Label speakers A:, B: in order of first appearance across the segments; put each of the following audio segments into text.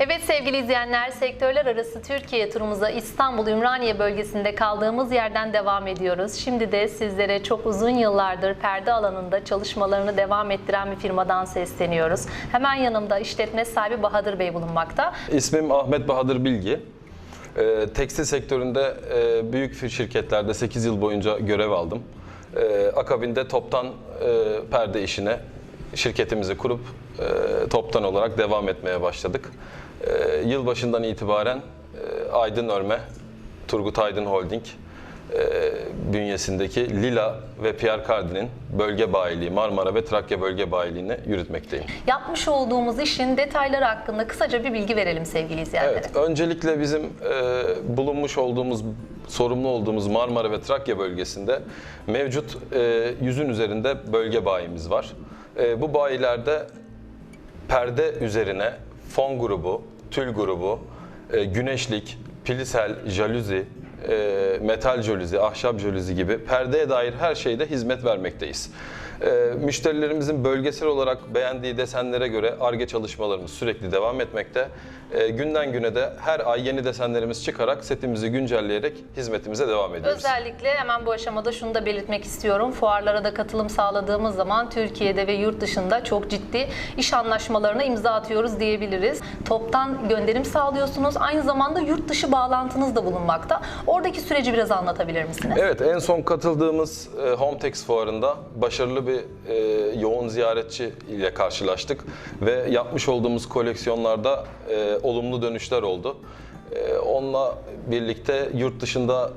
A: Evet sevgili izleyenler, sektörler arası Türkiye turumuza İstanbul Ümraniye bölgesinde kaldığımız yerden devam ediyoruz. Şimdi de sizlere çok uzun yıllardır perde alanında çalışmalarını devam ettiren bir firmadan sesleniyoruz. Hemen yanımda işletme sahibi Bahadır Bey bulunmakta.
B: İsmim Ahmet Bahadır Bilgi. Ee, tekstil sektöründe e, büyük şirketlerde 8 yıl boyunca görev aldım. Ee, akabinde toptan e, perde işine şirketimizi kurup e, toptan olarak devam etmeye başladık. E, yılbaşından itibaren e, Aydın Örme, Turgut Aydın Holding e, bünyesindeki Lila ve Pierre Cardin'in bölge bayiliği, Marmara ve Trakya bölge bayiliğini yürütmekteyim.
A: Yapmış olduğumuz işin detayları hakkında kısaca bir bilgi verelim sevgili izleyenlere.
B: Evet, öncelikle bizim e, bulunmuş olduğumuz, sorumlu olduğumuz Marmara ve Trakya bölgesinde mevcut e, yüzün üzerinde bölge bayimiz var. E, bu bayilerde perde üzerine fon grubu, tül grubu, e, güneşlik, pilisel, jaluzi, e, metal jaluzi, ahşap jaluzi gibi perdeye dair her şeyde hizmet vermekteyiz. E, müşterilerimizin bölgesel olarak beğendiği desenlere göre ARGE çalışmalarımız sürekli devam etmekte. E, günden güne de her ay yeni desenlerimiz çıkarak setimizi güncelleyerek hizmetimize devam ediyoruz.
A: Özellikle hemen bu aşamada şunu da belirtmek istiyorum. Fuarlara da katılım sağladığımız zaman Türkiye'de ve yurt dışında çok ciddi iş anlaşmalarına imza atıyoruz diyebiliriz. Toptan gönderim sağlıyorsunuz. Aynı zamanda yurt dışı bağlantınız da bulunmakta. Oradaki süreci biraz anlatabilir misiniz?
B: Evet, en son katıldığımız e, Hometex fuarında başarılı bir e, yoğun ziyaretçi ile karşılaştık ve yapmış olduğumuz koleksiyonlarda e, olumlu dönüşler oldu. E, onunla birlikte yurt dışında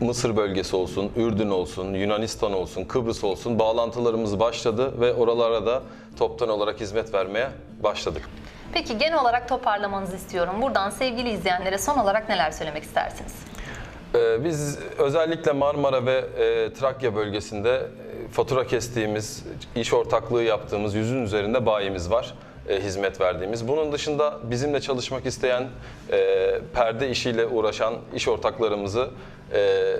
B: Mısır bölgesi olsun, Ürdün olsun, Yunanistan olsun, Kıbrıs olsun bağlantılarımız başladı ve oralara da toptan olarak hizmet vermeye başladık.
A: Peki genel olarak toparlamanızı istiyorum. Buradan sevgili izleyenlere son olarak neler söylemek istersiniz?
B: Ee, Biz özellikle Marmara ve e, Trakya bölgesinde e, fatura kestiğimiz, iş ortaklığı yaptığımız yüzün üzerinde bayimiz var, e, hizmet verdiğimiz. Bunun dışında bizimle çalışmak isteyen, perde işiyle uğraşan iş ortaklarımızı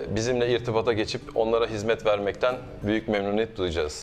B: bizimle irtibata geçip onlara hizmet vermekten büyük memnuniyet duyacağız.